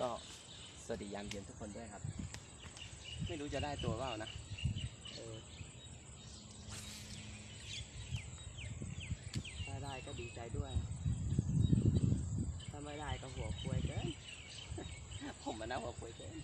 ก็สวัสดียามเย็นทุกคนด้วยครับ ไม่รู้จะได้ตัวเปล่านะถ้าได้ก็ดีใจด้วย ถ้าไม่ได้ก็หัวควยเกิน ผมมันนะหัวควยเกิน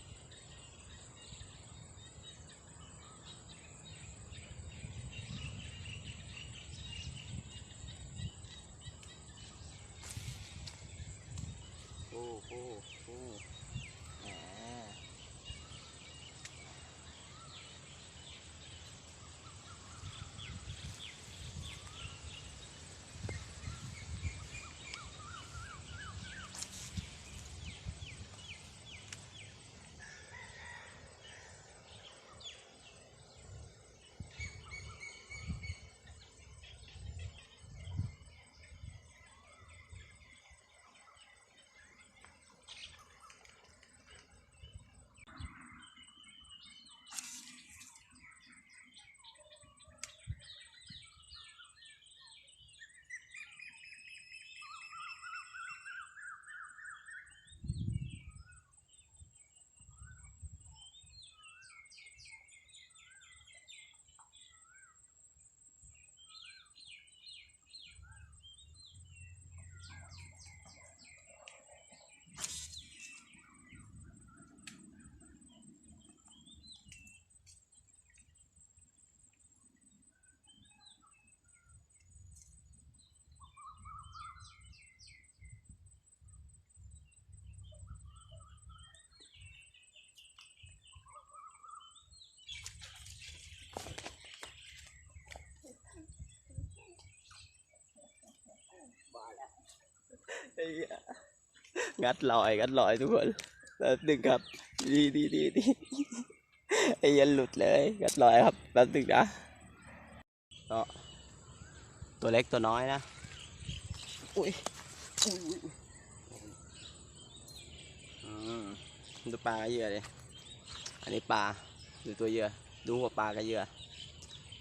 งัดลอยงัดลอยทุกคนแป๊บหนึ่งครับ ดีดีดีดีไอ้เหี้ยันหลุดเลยงัดลอยครับแป๊บหนึ่งนะก็ตัวเล็กตัวน้อยนะอุ้ยอุ้ยอืมดูปลากับเหยื่อเลยอันนี้ปลาดูตัวเหยื่อดูหัวปลากับเหยื่อ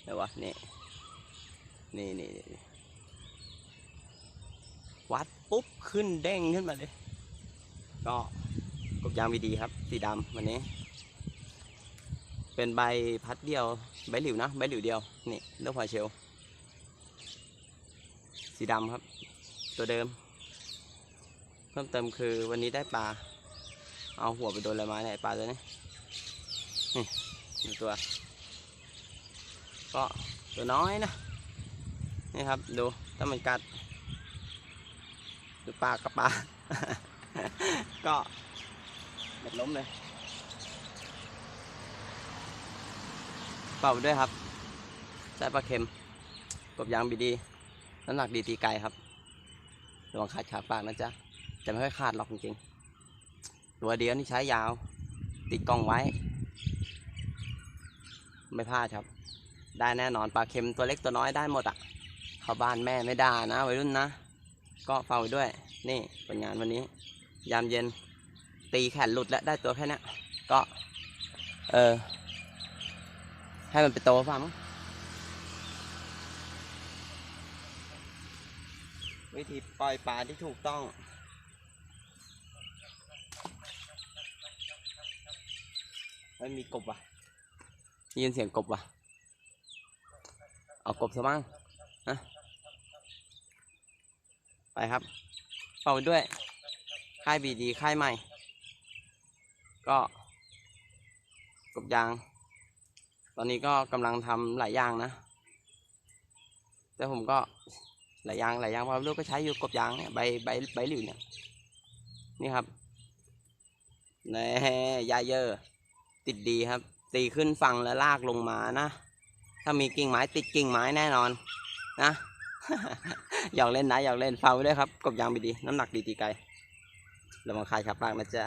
เดี๋ยววะนี่นี่นี่นี่ วัดปุ๊บขึ้นเด้งขึ้นมาเลย ก็กบยางวีดีครับ สีดำวันนี้ เป็นใบพัดเดียว ใบหลิวนะ ใบหลิวเดียว นี่เลือกพอยเชลสีดำครับ ตัวเดิม เพิ่มเติมคือวันนี้ได้ปลา เอาหัวไปโดนอะไรมาเนี่ยไอ้ปลาตัวนี้นี่ดูตัว ก็ตัวน้อยนะ นี่ครับ ดู ถ้ามันกัดูปลากับปลา ก็เบ็ดล้มเลย เป่าด้วยครับใส่ปลาเค็มกบยางบีดีน้ำหนักดีตีไกลครับระวังขาดขาปากนะจ๊ะจะไม่ค่อยขาดหรอกจริงๆตัวเดียวนี่ใช้ยาว ติดกล้องไว้ ไม่พลาดครับ ได้แน่นอนปลาเค็มตัวเล็กตัวน้อยได้หมดอะเข้าบ้านแม่ไม่ด่านะวัยรุ่นนะ ก็เฝ้าด้วย นี่ผลงานวันนี้ ยามเย็น ตีแขนหลุดแล้วได้ตัวแค่นี้ก็ เออ ให้มันไปโตฟังวิธีปล่อยปลาที่ถูกต้องไม่มีกบว่ะยินเสียงกบว่ะ เอากบซะบ้างฮะ ไปครับเป่าด้วย ค่ายบีดีค่ายใหม่ ก็กบยาง ตอนนี้ก็กำลังทำหลายอย่างนะ แต่ผมก็หลายอย่างหลายอย่างเพราะลูกก็ใช้อยู่กบยางเนี่ยใบใบใบหลิวเนี่ยนี่ครับนี่ยาเยอะติดดีครับ ตีขึ้นฝั่งแล้วลากลงมานะ ถ้ามีกิ่งไม้ติดกิ่งไม้แน่นอนนะ อยากเล่นนะอยากเล่นเฝ้าไว้ด้วยครับกบยางไปดี น้ำหนักดีตีไกลระวังคายขับปากนะจ๊ะ